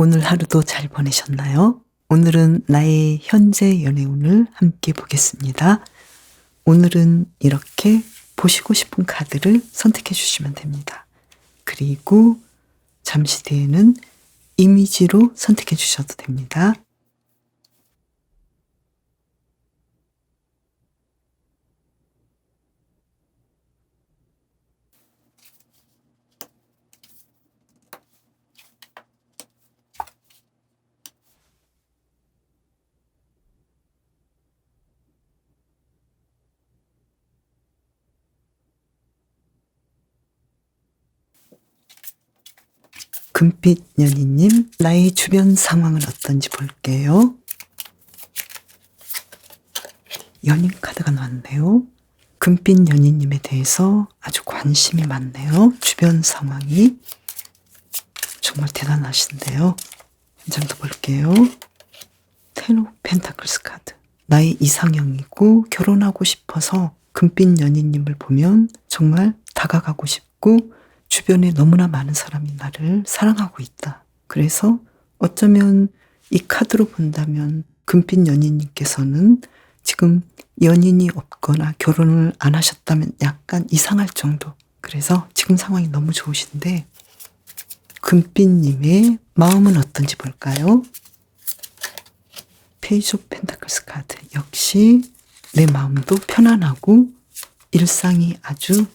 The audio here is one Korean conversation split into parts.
오늘 하루도 잘 보내셨나요? 오늘은 나의 현재 연애운을 함께 보겠습니다. 오늘은 이렇게 보시고 싶은 카드를 선택해 주시면 됩니다. 그리고 잠시 뒤에는 이미지로 선택해 주셔도 됩니다. 금빛 연희님, 나의 주변 상황은 어떤지 볼게요. 연인 카드가 나왔네요. 금빛 연희님에 대해서 아주 관심이 많네요. 주변 상황이. 정말 대단하신데요. 현장도 볼게요. 테노 펜타클스 카드. 나의 이상형이고 결혼하고 싶어서 금빛 연인님을 보면 정말 다가가고 싶고 주변에 너무나 많은 사람이 나를 사랑하고 있다. 그래서 어쩌면 이 카드로 본다면 금빛 연인님께서는 지금 연인이 없거나 결혼을 안 하셨다면 약간 이상할 정도. 그래서 지금 상황이 너무 좋으신데 금빛님의 마음은 어떤지 볼까요? 페이지 오브 펜타클스 카드. 역시 내 마음도 편안하고 일상이 아주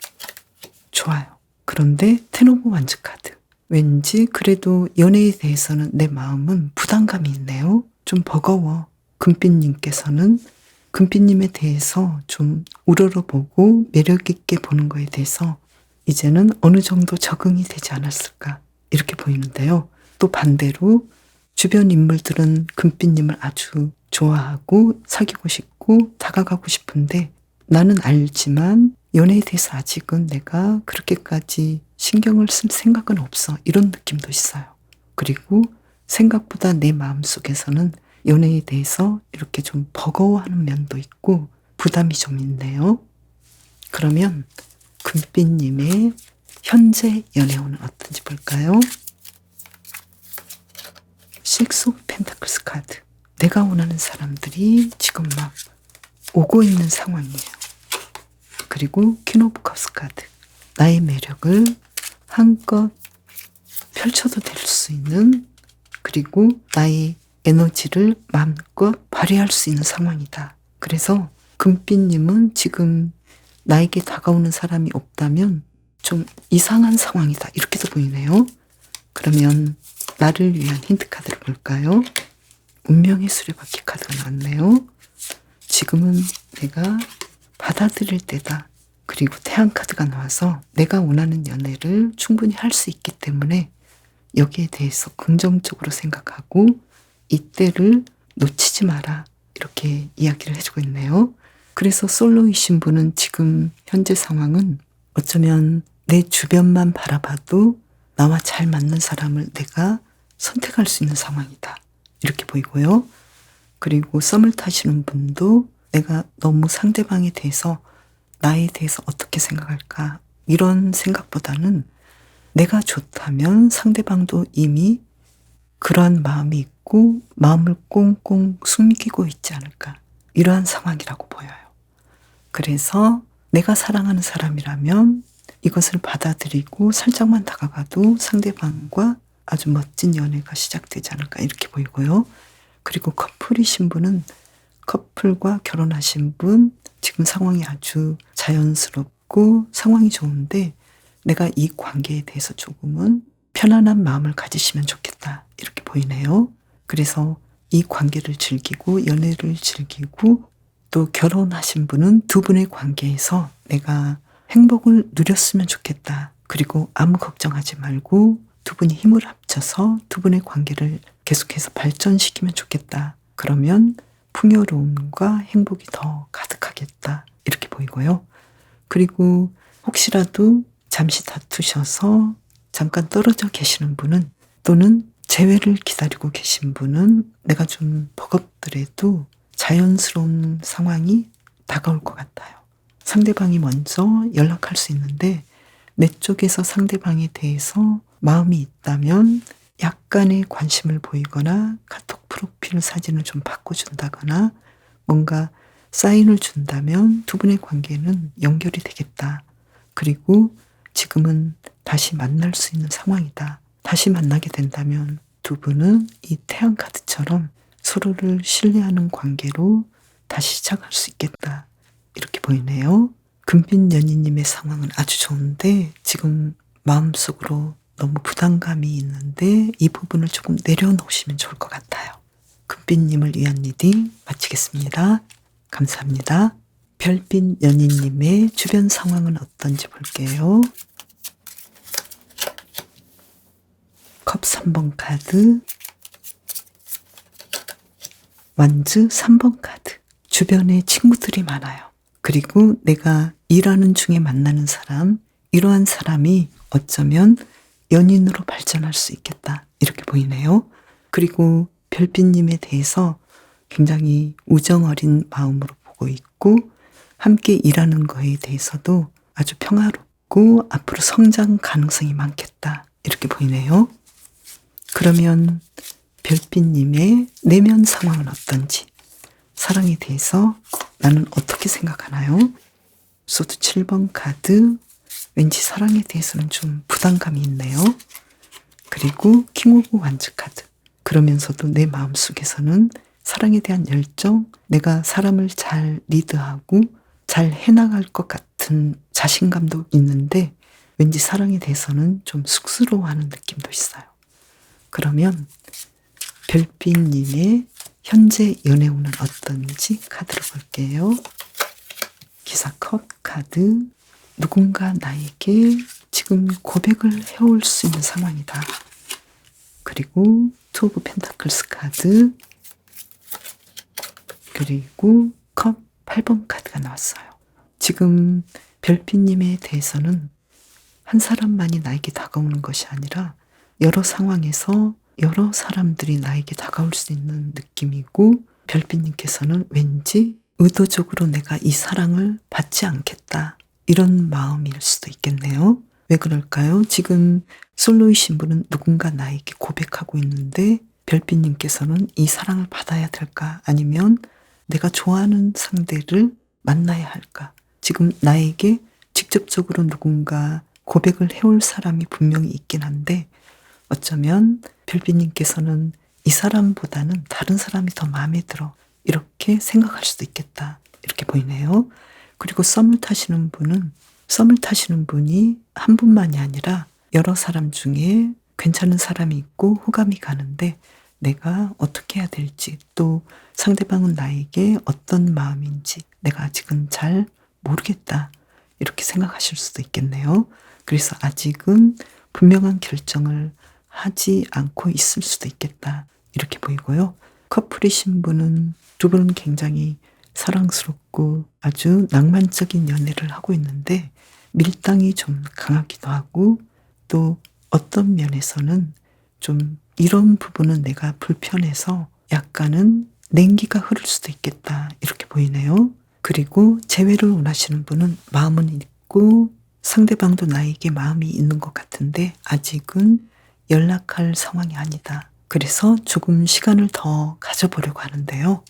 좋아요. 그런데 테노브 완즈 카드. 왠지 그래도 연애에 대해서는 내 마음은 부담감이 있네요. 좀 버거워. 금빛님께서는 금빛님에 대해서 좀 우러러보고 매력있게 보는 거에 대해서 이제는 어느 정도 적응이 되지 않았을까. 이렇게 보이는데요. 또 반대로 주변 인물들은 금빛님을 아주 좋아하고 사귀고 싶고 다가가고 싶은데 나는 알지만 연애에 대해서 아직은 내가 그렇게까지 신경을 쓸 생각은 없어. 이런 느낌도 있어요. 그리고 생각보다 내 마음속에서는 연애에 대해서 이렇게 좀 버거워하는 면도 있고 부담이 좀 있네요. 그러면 금빛님의 현재 연애운은 어떤지 볼까요? 식스 오브 펜타클스 카드. 내가 원하는 사람들이 지금 막 오고 있는 상황이에요. 그리고 퀸오브 컵스 카드. 나의 매력을 한껏 펼쳐도 될 수 있는 그리고 나의 에너지를 마음껏 발휘할 수 있는 상황이다. 그래서 금빛님은 지금 나에게 다가오는 사람이 없다면 좀 이상한 상황이다. 이렇게도 보이네요. 그러면 나를 위한 힌트 카드를 볼까요? 운명의 수레바퀴 카드가 나왔네요. 지금은 내가 받아들일 때다. 그리고 태양 카드가 나와서 내가 원하는 연애를 충분히 할 수 있기 때문에 여기에 대해서 긍정적으로 생각하고 이때를 놓치지 마라. 이렇게 이야기를 해주고 있네요. 그래서 솔로이신 분은 지금 현재 상황은 어쩌면 내 주변만 바라봐도 나와 잘 맞는 사람을 내가 선택할 수 있는 상황이다. 이렇게 보이고요. 그리고 썸을 타시는 분도 내가 너무 상대방에 대해서 나에 대해서 어떻게 생각할까 이런 생각보다는 내가 좋다면 상대방도 이미 그러한 마음이 있고 마음을 꽁꽁 숨기고 있지 않을까 이러한 상황이라고 보여요. 그래서 내가 사랑하는 사람이라면 이것을 받아들이고 살짝만 다가가도 상대방과 아주 멋진 연애가 시작되지 않을까 이렇게 보이고요. 그리고 커플이신 분은 커플과 결혼하신 분, 지금 상황이 아주 자연스럽고 상황이 좋은데 내가 이 관계에 대해서 조금은 편안한 마음을 가지시면 좋겠다. 이렇게 보이네요. 그래서 이 관계를 즐기고 연애를 즐기고 또 결혼하신 분은 두 분의 관계에서 내가 행복을 누렸으면 좋겠다. 그리고 아무 걱정하지 말고 두 분이 힘을 합쳐서 두 분의 관계를 계속해서 발전시키면 좋겠다. 그러면 풍요로움과 행복이 더 가득하겠다. 이렇게 보이고요. 그리고 혹시라도 잠시 다투셔서 잠깐 떨어져 계시는 분은 또는 재회를 기다리고 계신 분은 내가 좀 버겁더라도 자연스러운 상황이 다가올 것 같아요. 상대방이 먼저 연락할 수 있는데 내 쪽에서 상대방에 대해서 마음이 있다면 약간의 관심을 보이거나 카톡 프로필 사진을 좀 바꿔준다거나 뭔가 사인을 준다면 두 분의 관계는 연결이 되겠다. 그리고 지금은 다시 만날 수 있는 상황이다. 다시 만나게 된다면 두 분은 이 태양 카드처럼 서로를 신뢰하는 관계로 다시 시작할 수 있겠다. 이렇게 보이네요. 금빛 연인님의 상황은 아주 좋은데 지금 마음속으로 너무 부담감이 있는데 이 부분을 조금 내려놓으시면 좋을 것 같아요. 금빛님을 위한 리딩 마치겠습니다. 감사합니다. 별빛 연인님의 주변 상황은 어떤지 볼게요. 컵 3번 카드, 완즈 3번 카드. 주변에 친구들이 많아요. 그리고 내가 일하는 중에 만나는 사람, 이러한 사람이 어쩌면 연인으로 발전할 수 있겠다. 이렇게 보이네요. 그리고 별빛님에 대해서 굉장히 우정 어린 마음으로 보고 있고, 함께 일하는 거에 대해서도 아주 평화롭고 앞으로 성장 가능성이 많겠다. 이렇게 보이네요. 그러면 별빛님의 내면 상황은 어떤지, 사랑에 대해서 나는 어떻게 생각하나요? 소드 7번 카드, 왠지 사랑에 대해서는 좀 부담감이 있네요. 그리고 킹 오브 완즈 카드. 그러면서도 내 마음속에서는 사랑에 대한 열정, 내가 사람을 잘 리드하고 잘 해나갈 것 같은 자신감도 있는데 왠지 사랑에 대해서는 좀 쑥스러워하는 느낌도 있어요. 그러면 별빛님의 현재 연애운은 어떤지 카드로 볼게요. 기사 컵 카드. 누군가 나에게 지금 고백을 해올 수 있는 상황이다. 그리고 투 오브 펜타클스 카드. 그리고 컵 8번 카드가 나왔어요. 지금 별빛님에 대해서는 한 사람만이 나에게 다가오는 것이 아니라 여러 상황에서 여러 사람들이 나에게 다가올 수 있는 느낌이고 별빛님께서는 왠지 의도적으로 내가 이 사랑을 받지 않겠다 이런 마음일 수도 있겠네요. 왜 그럴까요? 지금 솔로이신 분은 누군가 나에게 고백하고 있는데 별빛님께서는 이 사랑을 받아야 될까 아니면 내가 좋아하는 상대를 만나야 할까? 지금 나에게 직접적으로 누군가 고백을 해올 사람이 분명히 있긴 한데 어쩌면 별빛님께서는 이 사람보다는 다른 사람이 더 마음에 들어 이렇게 생각할 수도 있겠다 이렇게 보이네요. 그리고 썸을 타시는 분은 썸을 타시는 분이 한 분만이 아니라 여러 사람 중에 괜찮은 사람이 있고 호감이 가는데 내가 어떻게 해야 될지 또 상대방은 나에게 어떤 마음인지 내가 아직은 잘 모르겠다 이렇게 생각하실 수도 있겠네요. 그래서 아직은 분명한 결정을 하지 않고 있을 수도 있겠다. 이렇게 보이고요. 커플이신 분은 두 분은 굉장히 사랑스럽고 아주 낭만적인 연애를 하고 있는데 밀당이 좀 강하기도 하고 또 어떤 면에서는 좀 이런 부분은 내가 불편해서 약간은 냉기가 흐를 수도 있겠다. 이렇게 보이네요. 그리고 재회를 원하시는 분은 마음은 있고 상대방도 나에게 마음이 있는 것 같은데 아직은 연락할 상황이 아니다. 그래서 조금 시간을 더 가져보려고 하는데요.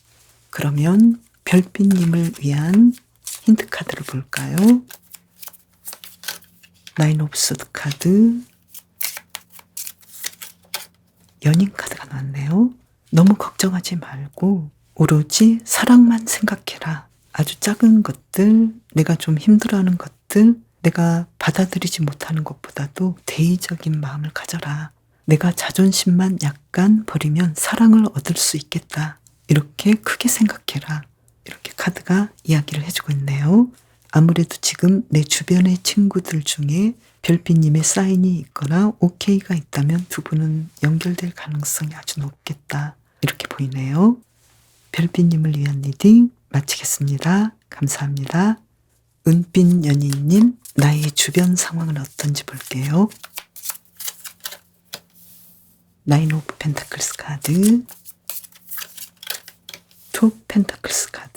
그러면 별빛님을 위한 힌트 카드를 볼까요? 나인 소드 카드, 연인 카드가 나왔네요. 너무 걱정하지 말고 오로지 사랑만 생각해라. 아주 작은 것들, 내가 좀 힘들어하는 것들, 내가 받아들이지 못하는 것보다도 대의적인 마음을 가져라. 내가 자존심만 약간 버리면 사랑을 얻을 수 있겠다. 이렇게 크게 생각해라. 카드가 이야기를 해주고 있네요. 아무래도 지금 내 주변의 친구들 중에 별빛님의 사인이 있거나 오케이가 있다면 두 분은 연결될 가능성이 아주 높겠다. 이렇게 보이네요. 별빛님을 위한 리딩 마치겠습니다. 감사합니다. 은빛 연인님, 나의 주변 상황은 어떤지 볼게요. 나인 오브 펜타클스 카드, 투 펜타클스 카드.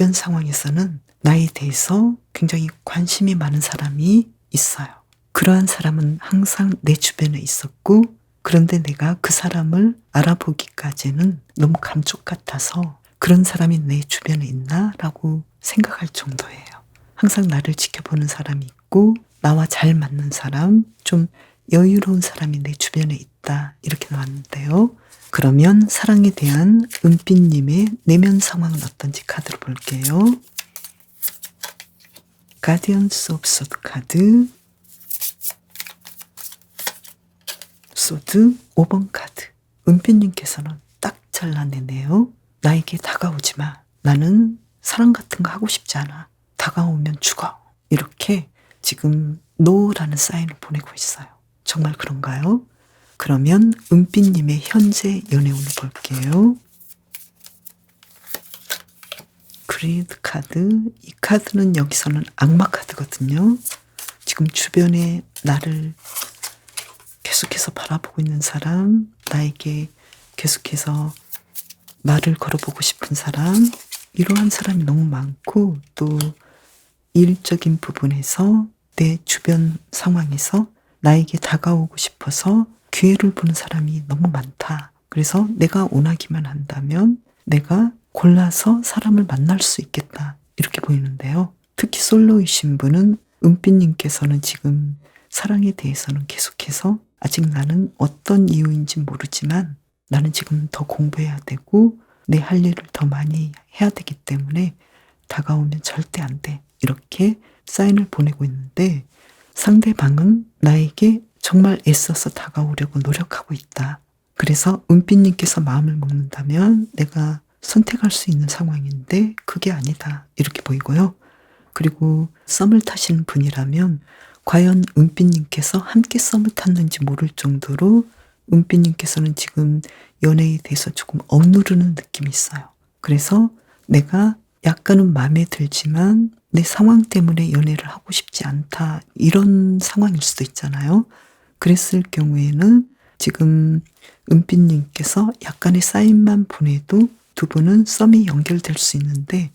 주변 상황에서는 나에 대해서 굉장히 관심이 많은 사람이 있어요. 그러한 사람은 항상 내 주변에 있었고, 그런데 내가 그 사람을 알아보기까지는 너무 감쪽 같아서 그런 사람이 내 주변에 있나 라고 생각할 정도예요. 항상 나를 지켜보는 사람이 있고 나와 잘 맞는 사람, 좀 여유로운 사람이 내 주변에 있다. 이렇게 나왔는데요. 그러면 사랑에 대한 은빛님의 내면 상황은 어떤지 카드로 볼게요. 가디언스 오브 소드 카드 소드 5번 카드 은빛님께서는 딱 잘라내네요. 나에게 다가오지 마. 나는 사랑 같은 거 하고 싶지 않아. 다가오면 죽어. 이렇게 지금 노라는 사인을 보내고 있어요. 정말 그런가요? 그러면 은빛님의 현재 연애운을 볼게요. 그리드 카드. 이 카드는 여기서는 악마 카드거든요. 지금 주변에 나를 계속해서 바라보고 있는 사람, 나에게 계속해서 말을 걸어보고 싶은 사람, 이러한 사람이 너무 많고, 또 일적인 부분에서 내 주변 상황에서 나에게 다가오고 싶어서 기회를 보는 사람이 너무 많다. 그래서 내가 원하기만 한다면 내가 골라서 사람을 만날 수 있겠다. 이렇게 보이는데요. 특히 솔로이신 분은 은빛님께서는 지금 사랑에 대해서는 계속해서 아직 나는 어떤 이유인지 모르지만 나는 지금 더 공부해야 되고 내 할 일을 더 많이 해야 되기 때문에 다가오면 절대 안 돼. 이렇게 사인을 보내고 있는데 상대방은 나에게 정말 애써서 다가오려고 노력하고 있다. 그래서 은빛님께서 마음을 먹는다면 내가 선택할 수 있는 상황인데 그게 아니다. 이렇게 보이고요. 그리고 썸을 타시는 분이라면 과연 은빛님께서 함께 썸을 탔는지 모를 정도로 은빛님께서는 지금 연애에 대해서 조금 억누르는 느낌이 있어요. 그래서 내가 약간은 마음에 들지만 내 상황 때문에 연애를 하고 싶지 않다. 이런 상황일 수도 있잖아요. 그랬을 경우에는 지금 은빛님께서 약간의 사인만 보내도 두 분은 썸이 연결될 수 있는데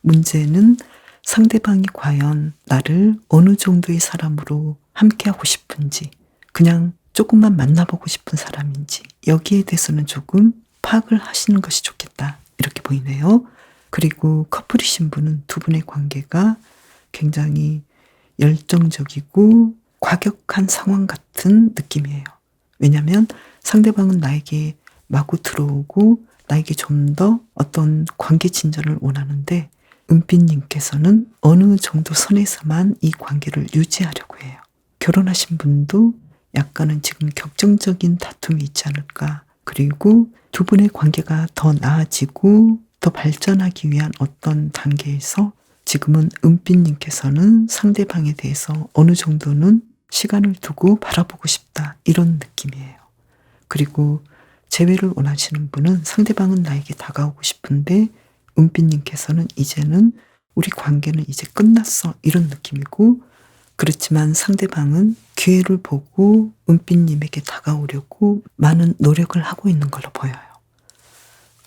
문제는 상대방이 과연 나를 어느 정도의 사람으로 함께하고 싶은지 그냥 조금만 만나보고 싶은 사람인지 여기에 대해서는 조금 파악을 하시는 것이 좋겠다 이렇게 보이네요. 그리고 커플이신 분은 두 분의 관계가 굉장히 열정적이고 과격한 상황 같은 느낌이에요. 왜냐하면 상대방은 나에게 마구 들어오고 나에게 좀 더 어떤 관계 진전을 원하는데 은빛님께서는 어느 정도 선에서만 이 관계를 유지하려고 해요. 결혼하신 분도 약간은 지금 격정적인 다툼이 있지 않을까. 그리고 두 분의 관계가 더 나아지고 더 발전하기 위한 어떤 단계에서 지금은 은빛님께서는 상대방에 대해서 어느 정도는 시간을 두고 바라보고 싶다. 이런 느낌이에요. 그리고 재회를 원하시는 분은 상대방은 나에게 다가오고 싶은데 은빛님께서는 이제는 우리 관계는 이제 끝났어. 이런 느낌이고 그렇지만 상대방은 기회를 보고 은빛님에게 다가오려고 많은 노력을 하고 있는 걸로 보여요.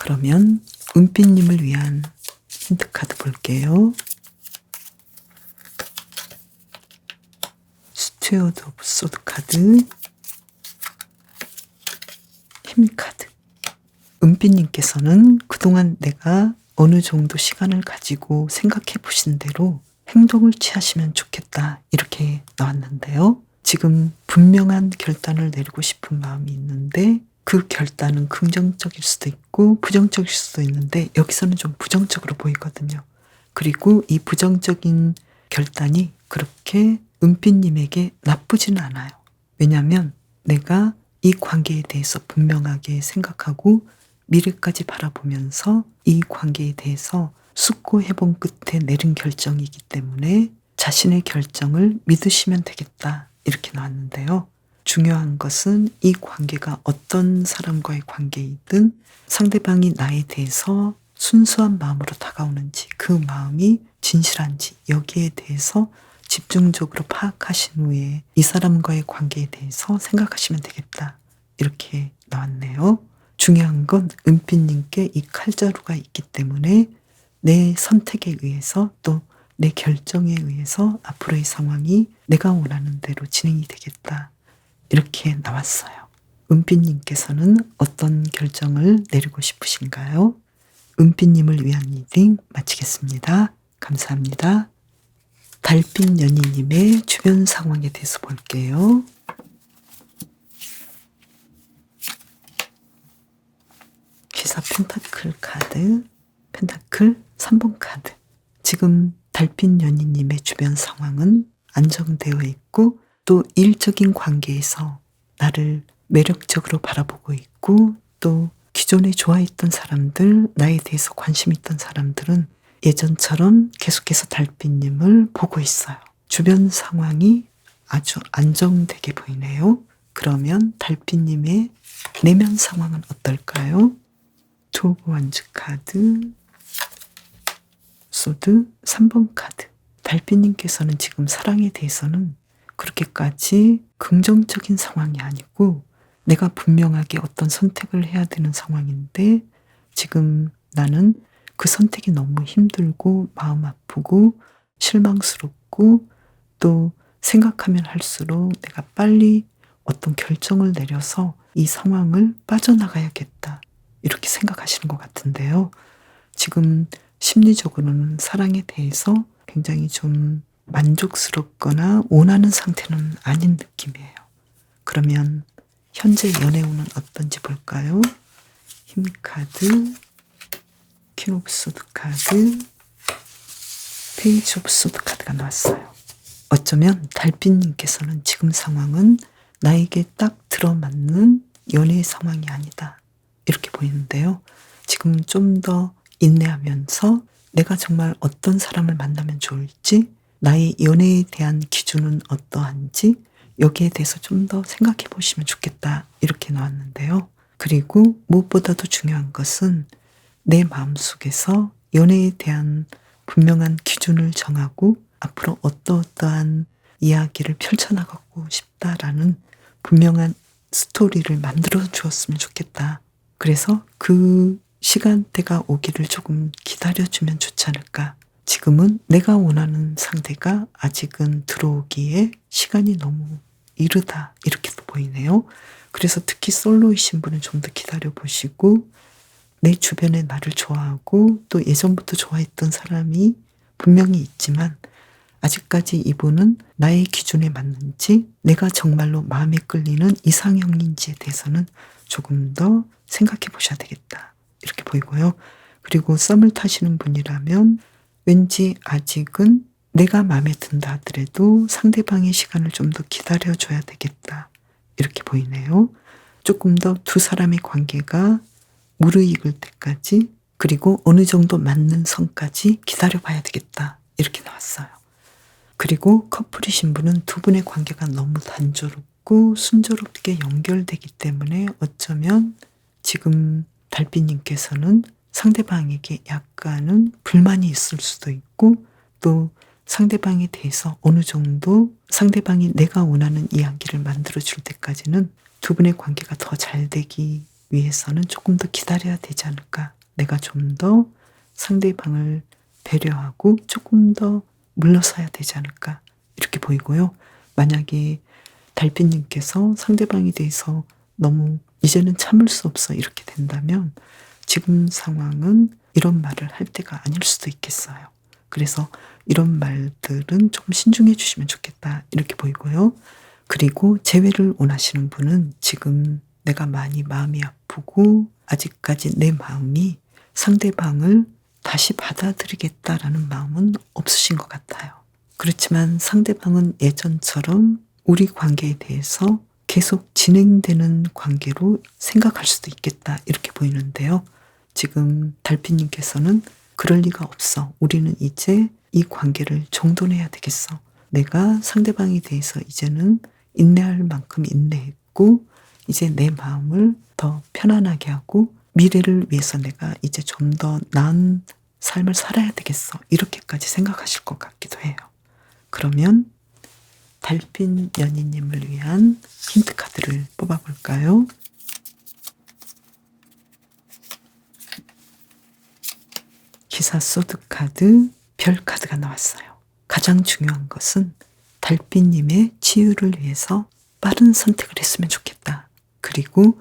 그러면 은빛님을 위한 힌트카드 볼게요. 스튜어드 오브 소드 카드 힘 카드 은빛님께서는 그동안 내가 어느 정도 시간을 가지고 생각해 보신 대로 행동을 취하시면 좋겠다 이렇게 나왔는데요. 지금 분명한 결단을 내리고 싶은 마음이 있는데 그 결단은 긍정적일 수도 있고 부정적일 수도 있는데 여기서는 좀 부정적으로 보이거든요. 그리고 이 부정적인 결단이 그렇게 은빛님에게 나쁘지는 않아요. 왜냐하면 내가 이 관계에 대해서 분명하게 생각하고 미래까지 바라보면서 이 관계에 대해서 숙고해본 끝에 내린 결정이기 때문에 자신의 결정을 믿으시면 되겠다. 이렇게 나왔는데요. 중요한 것은 이 관계가 어떤 사람과의 관계이든 상대방이 나에 대해서 순수한 마음으로 다가오는지 그 마음이 진실한지 여기에 대해서 집중적으로 파악하신 후에 이 사람과의 관계에 대해서 생각하시면 되겠다. 이렇게 나왔네요. 중요한 건 은빛님께 이 칼자루가 있기 때문에 내 선택에 의해서 또 내 결정에 의해서 앞으로의 상황이 내가 원하는 대로 진행이 되겠다. 이렇게 나왔어요. 은빛님께서는 어떤 결정을 내리고 싶으신가요? 은빛님을 위한 리딩 마치겠습니다. 감사합니다. 달빛 연인님의 주변 상황에 대해서 볼게요. 기사 펜타클 카드, 펜타클 3번 카드. 지금 달빛 연인님의 주변 상황은 안정되어 있고 또 일적인 관계에서 나를 매력적으로 바라보고 있고 또 기존에 좋아했던 사람들, 나에 대해서 관심 있던 사람들은 예전처럼 계속해서 달빛님을 보고 있어요. 주변 상황이 아주 안정되게 보이네요. 그러면 달빛님의 내면 상황은 어떨까요? 투 오브 완즈 카드, 소드 3번 카드. 달빛님께서는 지금 사랑에 대해서는 그렇게까지 긍정적인 상황이 아니고 내가 분명하게 어떤 선택을 해야 되는 상황인데 지금 나는 그 선택이 너무 힘들고 마음 아프고 실망스럽고 또 생각하면 할수록 내가 빨리 어떤 결정을 내려서 이 상황을 빠져나가야겠다. 이렇게 생각하시는 것 같은데요. 지금 심리적으로는 사랑에 대해서 굉장히 좀 만족스럽거나 원하는 상태는 아닌 느낌이에요. 그러면 현재 연애운은 어떤지 볼까요? 힘 카드, 퀸 오브 소드 카드, 페이지 오브 소드 카드가 나왔어요. 어쩌면 달빛님께서는 지금 상황은 나에게 딱 들어맞는 연애의 상황이 아니다. 이렇게 보이는데요. 지금 좀 더 인내하면서 내가 정말 어떤 사람을 만나면 좋을지, 나의 연애에 대한 기준은 어떠한지, 여기에 대해서 좀 더 생각해 보시면 좋겠다. 이렇게 나왔는데요. 그리고 무엇보다도 중요한 것은 내 마음속에서 연애에 대한 분명한 기준을 정하고 앞으로 어떠어떠한 이야기를 펼쳐나가고 싶다라는 분명한 스토리를 만들어 주었으면 좋겠다. 그래서 그 시간대가 오기를 조금 기다려주면 좋지 않을까. 지금은 내가 원하는 상대가 아직은 들어오기에 시간이 너무 이르다. 이렇게 도 보이네요. 그래서 특히 솔로이신 분은 좀 더 기다려 보시고 내 주변에 나를 좋아하고 또 예전부터 좋아했던 사람이 분명히 있지만 아직까지 이분은 나의 기준에 맞는지 내가 정말로 마음에 끌리는 이상형인지에 대해서는 조금 더 생각해 보셔야 되겠다. 이렇게 보이고요. 그리고 썸을 타시는 분이라면 왠지 아직은 내가 마음에 든다 하더라도 상대방의 시간을 좀 더 기다려줘야 되겠다. 이렇게 보이네요. 조금 더 두 사람의 관계가 무르익을 때까지 그리고 어느 정도 맞는 선까지 기다려봐야 되겠다. 이렇게 나왔어요. 그리고 커플이신 분은 두 분의 관계가 너무 단조롭고 순조롭게 연결되기 때문에 어쩌면 지금 달빛님께서는 상대방에게 약간은 불만이 있을 수도 있고 또 상대방에 대해서 어느 정도 상대방이 내가 원하는 이야기를 만들어 줄 때까지는 두 분의 관계가 더 잘 되기 위해서는 조금 더 기다려야 되지 않을까. 내가 좀 더 상대방을 배려하고 조금 더 물러서야 되지 않을까. 이렇게 보이고요. 만약에 달빛님께서 상대방에 대해서 너무 이제는 참을 수 없어 이렇게 된다면 지금 상황은 이런 말을 할 때가 아닐 수도 있겠어요. 그래서 이런 말들은 조금 신중해 주시면 좋겠다. 이렇게 보이고요. 그리고 재회를 원하시는 분은 지금 내가 많이 마음이 아프고 아직까지 내 마음이 상대방을 다시 받아들이겠다라는 마음은 없으신 것 같아요. 그렇지만 상대방은 예전처럼 우리 관계에 대해서 계속 진행되는 관계로 생각할 수도 있겠다. 이렇게 보이는데요. 지금 달빛님께서는 그럴 리가 없어. 우리는 이제 이 관계를 정돈해야 되겠어. 내가 상대방에 대해서 이제는 인내할 만큼 인내했고, 이제 내 마음을 더 편안하게 하고, 미래를 위해서 내가 이제 좀 더 나은 삶을 살아야 되겠어. 이렇게까지 생각하실 것 같기도 해요. 그러면 달빛 연인님을 위한 힌트 카드를 뽑아볼까요? 기사 소드 카드, 별 카드가 나왔어요. 가장 중요한 것은 달빛님의 치유를 위해서 빠른 선택을 했으면 좋겠다. 그리고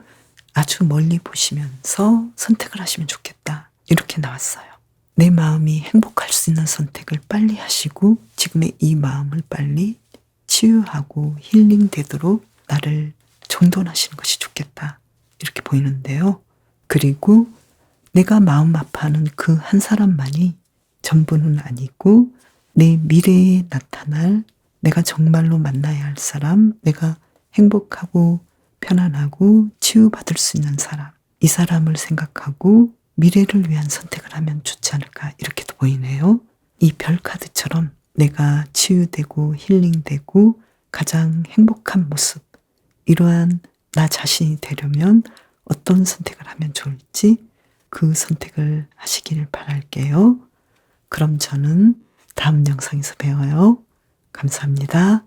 아주 멀리 보시면서 선택을 하시면 좋겠다. 이렇게 나왔어요. 내 마음이 행복할 수 있는 선택을 빨리 하시고 지금의 이 마음을 빨리 치유하고 힐링 되도록 나를 정돈하시는 것이 좋겠다. 이렇게 보이는데요. 그리고 내가 마음 아파하는 그 한 사람만이 전부는 아니고 내 미래에 나타날 내가 정말로 만나야 할 사람, 내가 행복하고 편안하고 치유받을 수 있는 사람, 이 사람을 생각하고 미래를 위한 선택을 하면 좋지 않을까 이렇게도 보이네요. 이 별 카드처럼 내가 치유되고 힐링되고 가장 행복한 모습, 이러한 나 자신이 되려면 어떤 선택을 하면 좋을지 그 선택을 하시길 바랄게요. 그럼 저는 다음 영상에서 배워요. 감사합니다.